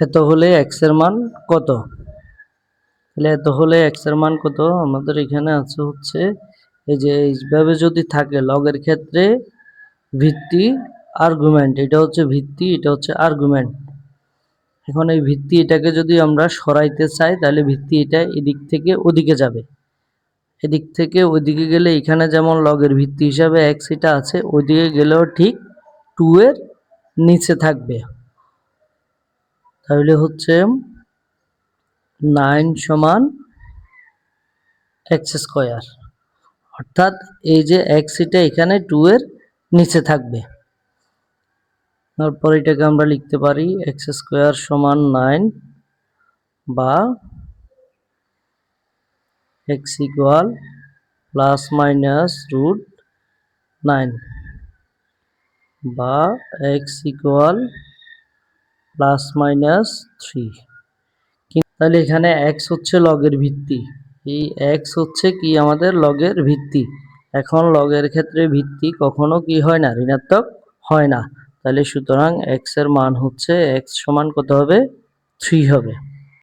এত হলে এক্সের মান কত? তাহলে এত হলে এক্সের মান কত? আমাদের এখানে আছে হচ্ছে, এই যে এইভাবে যদি থাকে লগের ক্ষেত্রে ভিত্তি আর্গুমেন্ট এটা হচ্ছে ভিত্তি, এটা হচ্ছে আর্গুমেন্ট এখন এই ভিত্তি এটাকে যদি আমরা সরাইতে চাই, তাহলে ভিত্তি এটা এদিক থেকে ওদিকে যাবে। এদিক থেকে ওইদিকে গেলে এখানে যেমন লগের ভিত্তি হিসাবে এক্স এটা আছে ওইদিকে গেলেও ঠিক টু এর নিচে থাকবে। তাহলে হচ্ছে নাইন সমান এক্স স্কোয়ার। অর্থাৎ এই যে এক্স এটা এখানে টু এর নিচে থাকবে। তারপর এটাকে আমরা লিখতে পারি এক্স স্কোয়ার সমান নাইন বা x equal plus minus root nine বা x equal plus minus three. তাহলে এখানে এক্স হচ্ছে লগের ভিত্তি। এই এক্স হচ্ছে কি আমাদের লগের ভিত্তি। এখন লগের ক্ষেত্রে ভিত্তি কখনো কি হয় না, ঋণাত্মক হয় না। তাহলে সুতরাং এক্সের মান হচ্ছে এক্স সমান কত হবে? থ্রি হবে।